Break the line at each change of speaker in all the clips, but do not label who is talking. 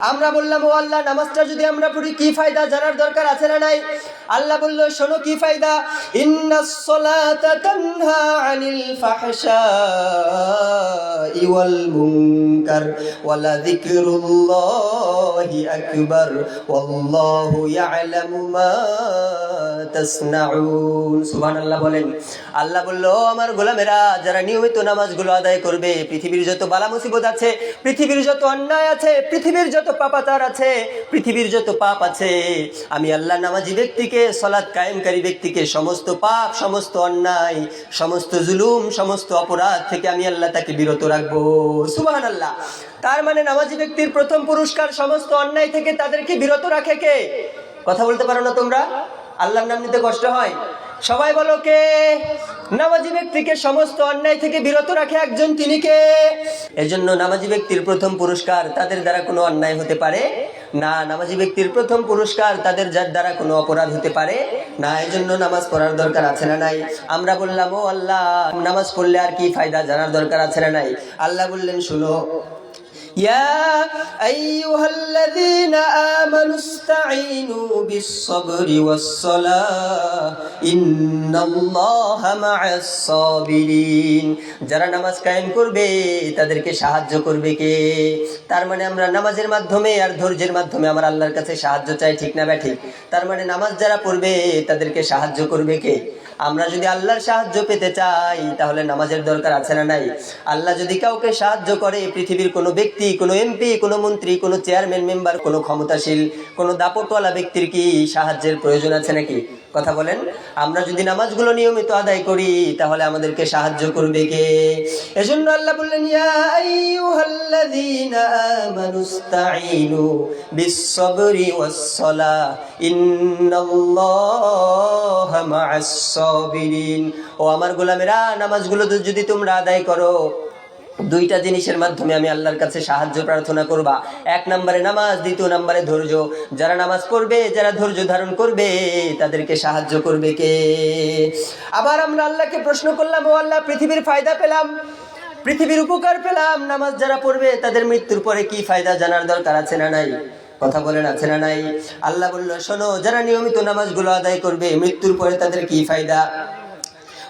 আমরা বললাম, ও আল্লাহ, নামাজটা যদি আমরা পড়ি, কি ফায়দা? জানার দরকার আছে না নাই? আল্লাহ বলল, শোনো, কি ফায়দা? ইন্নাস আনিল ফাহশাই ওয়াল মুনকার। ওয়ালা যিকরুল্লাহি আকবার। ওয়াল্লাহু ইয়ালামু মা তাসনাউন। সুবহানাল্লাহ বলেন, আল্লাহ বলল, "ও আমার গোলামেরা, যারা নিয়মিত নামাজগুলো আদায় করবে, পৃথিবীর যত বালা মুসিবত আছে, পৃথিবীর যত অন্যায় আছে, পৃথিবীর যত পাপাচার আছে, পৃথিবীর যত পাপ আছে, আমি আল্লাহ নামাজি ব্যক্তিকে, সলাৎ কায়েমকারী ব্যক্তিকে, সমস্ত পাপ, সমস্ত অন্যায়, সমস্ত জুলুম, সমস্ত অপরাধ থেকে আমি আল্লাহ তাকে বিরত রাখব। সুবাহান তার মানে নামাজি ব্যক্তির প্রথম পুরস্কার সমস্ত অন্যায় থেকে তাদেরকে বিরত রাখে কে? কথা বলতে পারো না তোমরা? আল্লাহর নাম নিতে কষ্ট হয়। সবাই বলো কে? নামাজি ব্যক্তিকে সমস্ত অন্যায় থেকে বিরত রাখে একজন, তিনি কে? এজন্য নামাজি ব্যক্তির প্রথম পুরস্কার তাদের দ্বারা কোনো অন্যায় হতে পারে না, নামাজি ব্যক্তির প্রথম পুরস্কার তাদের যার দ্বারা কোনো অপরাধ হতে পারে। না এই জন্য নামাজ পড়ার দরকার আছে না নাই? আমরা বললাম, ও আল্লাহ, নামাজ পড়লে আর কি ফায়দা জানার দরকার আছে না নাই? আল্লাহ বললেন, শুনো يا أيها الذين آمنوا استعينوا بالصبر والصلاة إن الله مع الصابرين যারা নামাজ কায়েম করবে তাদেরকে সাহায্য করবে কে তার মানে আমরা নামাজের মাধ্যমে আর ধৈর্যের মাধ্যমে আমার আল্লাহর কাছে সাহায্য চাই ঠিক না ব্যাঠিক তার মানে নামাজ যারা পড়বে তাদেরকে সাহায্য করবে কে আমরা যদি আল্লাহর সাহায্য পেতে চাই, তাহলে নামাজের দরকার আছে না নাই? আল্লাহ যদি কাউকে সাহায্য করে, পৃথিবীর কোনো ব্যক্তি, কোনো এমপি, কোনো মন্ত্রী, কোনো চেয়ারম্যান, মেম্বার, কোনো ক্ষমতাশীল, কোনো দাপটওয়ালা ব্যক্তির কি সাহায্যের প্রয়োজন আছে নাকি? কথা বলেন, আমরা যদি নামাজগুলো নিয়মিত আদায় করি, তাহলে আমাদেরকে সাহায্য করবে কে? এজন্য আল্লাহ বললেন, ইয়া আইয়ুহাল্লাযীনা আমানুস্তাঈনু বিস-সাবরি ওয়াস-সালাহ, ইন্নাল্লাহা মা'আস-সাবিরিন। ও আমার গোলামেরা, নামাজগুলো যদি তোমরা আদায় করো দুইটা জিনিসের মাধ্যমে আমি আল্লাহর কাছে সাহায্য, প্রার্থনা করবা। এক নম্বরে নামাজ, দ্বিতীয় নম্বরে ধৈর্য। যারা নামাজ পড়বে, যারা ধৈর্য ধারণ করবে, তাদেরকে সাহায্য করবে কে? আবার আমরা আল্লাহকে প্রশ্ন করলাম, ও আল্লাহ, পৃথিবীর ফায়দা পেলাম, পৃথিবীর উপকার পেলাম, নামাজ যারা পড়বে, তাদের মৃত্যুর পরে কি ফায়দা জানার দরকার আছে না নাই? কথা বলেন, আছে না নাই? আল্লাহ বলল, শোনো, যারা নিয়মিত নামাজগুলো আদায় করবে, মৃত্যুর পরে তাদের কি ফায়দা?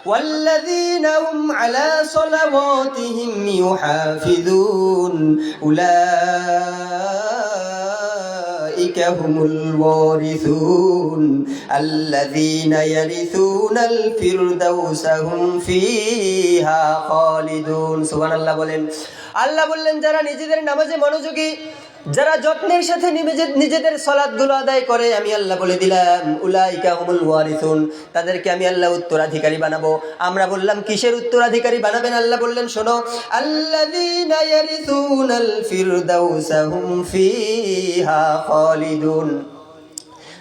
والذين هم على صلواتهم يحافظون أولئك هم الوارثون الذين يرثون الفردوس هم فيها خالدون سبحان الله বলেন আল্লাহ বললেন যারা নিজেদের নামাজে মনোযোগী যারা যত্নের সাথে নিজে- নিজেদের সলাদগুলো আদায় করে, আমি আল্লাহ বলে দিলাম, উলাইকা হুমুল ওয়ারিসুন। তাদেরকে আমি আল্লাহ উত্তরাধিকারী বানাবো। আমরা বললাম, কিসের উত্তরাধিকারী বানাবেন? আল্লাহ বললেন, শোনো, আল্লাযীনা ইয়ারিসুনাল ফিরদাউসা ফিহা খালিদুন।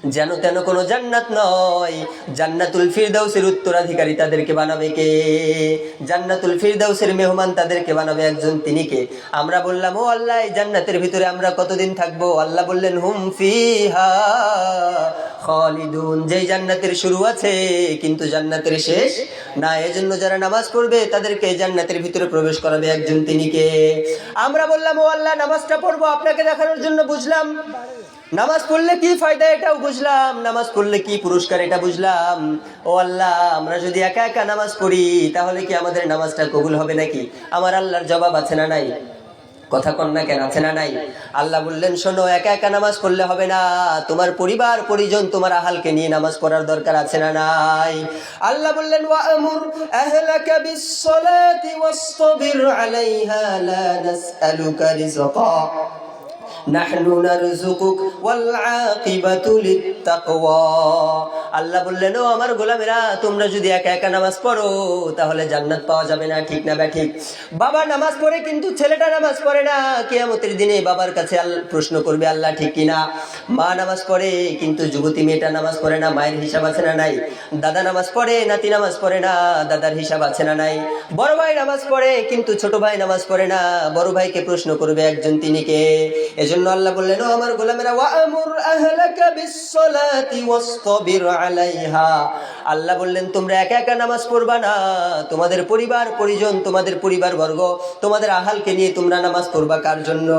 যেন তেন কোনো জান্নাত নয়। জান্নাতুল ফিরদাউসের উত্তরাধিকারী তাদেরকে বানাবে কে? জান্নাতুল ফিরদাউসের মেহমান তাদেরকে বানাবে একজন তিনি কে? আমরা বললাম, ও আল্লাহ, এই জান্নাতের ভিতরে আমরা কতদিন থাকব? আল্লাহ বললেন, হুম, ফিহা খালিদুন। যেই জান্নাতের শুরু আছে, কিন্তু জান্নাতের শেষ না, এজন্য যারা নামাজ পড়বে, তাদেরকে জান্নাতের ভিতরে প্রবেশ করাবে একজন তিনি কে আমরা বললাম, ও আল্লাহ, নামাজটা পড়ব আপনাকে দেখানোর জন্য, বুঝলাম। নামাজ পড়লে কি ফায়দা এটাও বুঝলাম, নামাজ পড়লে কি পুরস্কার এটা বুঝলাম। ও আল্লাহ, আমরা যদি একা একা নামাজ পড়ি, তাহলে কি আমাদের নামাজটা কবুল হবে নাকি? আমার আল্লাহর জবাব আছে না নাই। কথা কন্যা কেন, আছে না নাই? আল্লাহ বললেন, শোনো, একা একা নামাজ পড়লে হবে না। তোমার পরিবার, পরিজন তোমার আহালকে নিয়ে নামাজ পড়ার দরকার আছে না নাই? আল্লাহ বললেন, ওয়ামুর আহলাকা নাহনু নারযুকুক ওয়াল আকিবাতু আল্লাহ বললেন, ও আমার গোলামেরা, তোমরা যদি একা একা নামাজ পড়ো, তাহলে জান্নাত পাওয়া যাবে না। ঠিক না ব্যাঠিক? বাবা নামাজ পড়ে, কিন্তু ছেলেটা নামাজ পড়ে না। কিয়ামতের দিনে বাবার কাছে প্রশ্ন করবে, আল্লাহ, ঠিক কিনা? মা নামাজ পড়ে, কিন্তু যুবতী মেয়েটা নামাজ পড়ে না। মায়ের হিসাব আছে না নাই? দাদা নামাজ পড়ে, নাতি নামাজ পড়ে না। দাদার হিসাব আছে না নাই? বড় ভাই নামাজ পড়ে, কিন্তু ছোট ভাই নামাজ পড়ে না। বড় ভাইকে প্রশ্ন করবে একজন, তিনি কে? এজন্য আল্লাহ বললেন, ও আমার গোলামেরা, ওয়ামুর আহলাকা বিসসালাতি ওয়াসতাবির আলাইহা। আল্লাহ বললেন, তোমরা একা একা নামাজ পড়বা না। তোমাদের পরিবার, পরিজন, তোমাদের পরিবার বর্গ তোমাদের আহালকে নিয়ে তোমরা নামাজ পড়বা কার জন্য?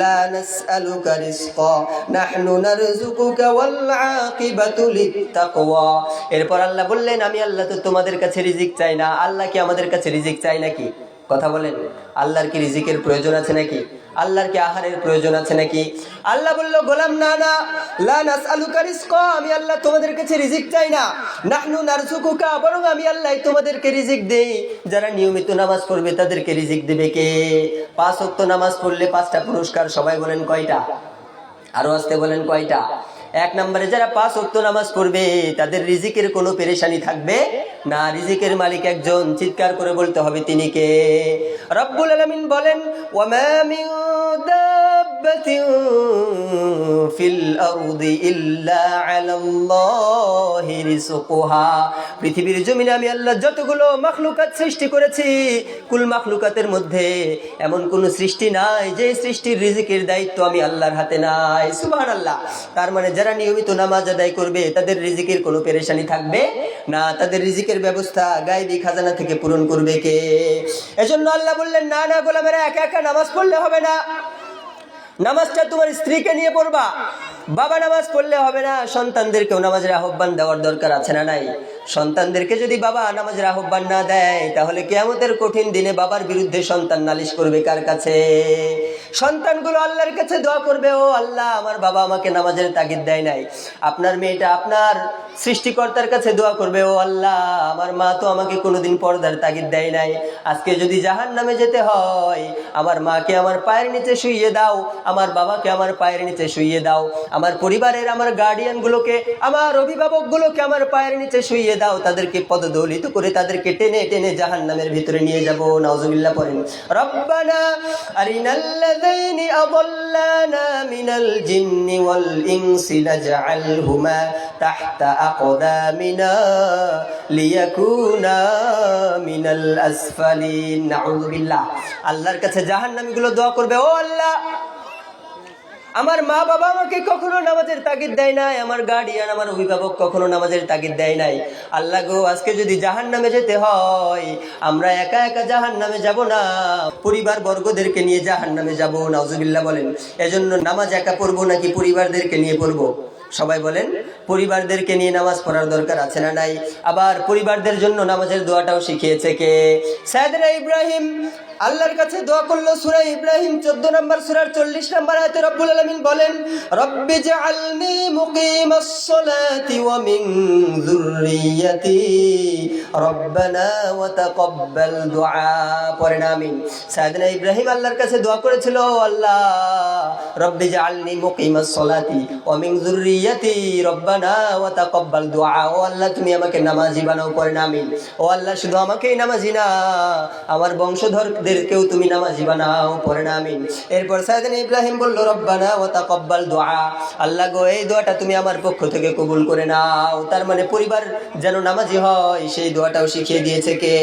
লা নাসআলুকা রিজকা, নাহনু নারযুকুকা ওয়াল আকিবাতু লিত্তাকওয়া। এরপর আল্লাহ বললেন, আমি আল্লাহ তো তোমাদের কাছে রিজিক চাই না। আল্লাহ কি আমাদের কাছে রিজিক চাই নাকি? কথা বলেন, আল্লাহর কি রিজিকের প্রয়োজন আছে নাকি? আল্লাহর কি আহারের প্রয়োজন আছে নাকি? আল্লাহ বলল, গোলাম না না। লা নাসআলুকা রিজকা। আমি আল্লাহ তোমাদের কাছে রিজিক চাই না। নাহনু নারযুকুকা। বরং আমি আল্লাহ তোমাদেরকে রিজিক দেই। যারা নিয়মিত নামাজ পড়বে, তাদেরকে রিজিক দেবে কে? পাঁচ ওয়াক্ত নামাজ পড়লে পাঁচটা পুরস্কার সবাই বলেন কয়টা? আরও আসতে বলেন কয়টা? এক নম্বরে যারা পাঁচ ওয়াক্ত নামাজ পড়বে, তাদের রিজিকের কোনো পেরেশানি থাকবে না রিজিকের মালিক একজন। চিৎকার করে বলতে হবে তিনি কে? রব্বুল আলমিন বলেন ওয়ামা মিন দাব্বাতিন ফিল আরদি ইল্লা আলাল্লাহি রিজকুহা পৃথিবীর জমিনে আমি আল্লাহ যতগুলো মাখলুকাত সৃষ্টি করেছি, কুল মাখলুকাতের মধ্যে এমন কোন সৃষ্টি নাই যে সৃষ্টির রিজিকের দায়িত্ব আমি আল্লাহর হাতে নাই। সুবহানাল্লাহ। তার মানে যারা নিয়মিত নামাজ আদায় করবে, তাদের রিজিকের কোনো পেরেশানি থাকবে না। তাদের রিজিকের ব্যবস্থা গায়েবী খাজানা থেকে পূরণ করবে কে? এজন্য আল্লাহ বললেন, না না গোলামেরা, একা একা নামাজ পড়লে হবে না। নামাজটা তোমার স্ত্রীকে নিয়ে পড়বা। বাবা নামাজ পড়লে হবে না, সন্তানদেরকেও নামাজের আহ্বান দেওয়ার দরকার আছে না নাই? সন্তানদেরকে যদি বাবা নামাজের আহ্বান না দেয়, তাহলে কেয়ামতের কঠিন দিনে বাবার বিরুদ্ধে সন্তান নালিশ করবে কার কাছে? সন্তানগুলো আল্লাহর কাছে দোয়া করবে, ও আল্লাহ, আমার বাবা আমাকে নামাজের তাগিদ দেয় নাই। আপনার মেয়েটা আপনার সৃষ্টিকর্তার কাছে দোয়া করবে, ও আল্লাহ, আমার মা তো আমাকে কোনোদিন পর্দার তাগিদ দেয় নাই। আজকে যদি জাহান নামে যেতে হয়, আমার মাকে আমার পায়ের নিচে শুইয়ে দাও, আমার বাবাকে আমার পায়ের নিচে শুইয়ে দাও, আমার পরিবারের আমার গার্ডিয়ানগুলোকে আমার অভিভাবকগুলোকে আমার পায়ের নিচে শুইয়ে দাও, তাদেরকে পদদলিত করে তাদেরকে টেনে টেনে জাহান নামের ভিতরে নিয়ে যাব। নাউজুবিল্লাহ পড়েন। রব্বানা আরিনাল্লাযাইনি আদাল্লানা মিনাল জিন্নি ওয়াল ইনসি নাজআলহুমা তাহতা আকদামিনা লিয়াকুনা মিনাল আসফালিন। নাউজুবিল্লাহ। আল্লাহর কাছে জাহান্নামীগুলো দোয়া করবে, ও আল্লাহ। আমার মা বাবা আমাকে কখনো নামাজের তাগিদ দেয় নাই, আমার গার্ডিয়ান আমার অভিভাবক কখনো নামাজের তাগিদ দেয় নাই। আল্লাহ গো, আজকে যদি জাহান নামে যেতে হয়, আমরা একা একা জাহান নামে যাব না পরিবার বর্গদেরকে নিয়ে জাহান নামে যাব, নাউজুবিল্লাহ বলেন। এজন্য নামাজ একা পড়ব নাকি পরিবারদেরকে নিয়ে পড়ব? সবাই বলেন পরিবারদেরকে নিয়ে নামাজ পড়ার দরকার আছে না নাই? আবার পরিবারদের জন্য নামাজের দোয়াটাও শিখিয়েছে কে? সাইদরা ইব্রাহিম, আল্লাহর কাছে দোয়া করল সূরা ইব্রাহিম 14 নম্বর সূরার 40 নম্বর আয়াতে রব্বুল আলামিন বলেন, রব্বি জাআলনি মুকিমাস সালাতি ওয়া মিন রব্বানা পড়েন, আমিন। ইব্রাহিম আল্লাহর কাছে দোয়া করেছিল আল্লাহ, রব্বি জাআলনি মুকিমাস সালাতি ওয়া মিন যুররিয়াতি, রব্বানা ওয়া তাকাব্বাল দুআ। ও আল্লাহ, তুমি আমাকে নামাজি বানাও, পড়েন, আমিন। ও আল্লাহ, শুধু আমাকেই নামাজি না, আমার বংশধরদেরকেও তুমি নামাজি বানাও, পড়েন, আমিন। এরপর সাইয়েদনা ইব্রাহিম বলল, রব্বানা ওয়া তাকাব্বাল দুআ। আল্লাহ গো, এই দোয়াটা তুমি আমার পক্ষ থেকে কবুল করে নাও। তার মানে পরিবার যেন নামাজি হয়, সেই দোয়াটাও শিখিয়ে দিয়েছে কে?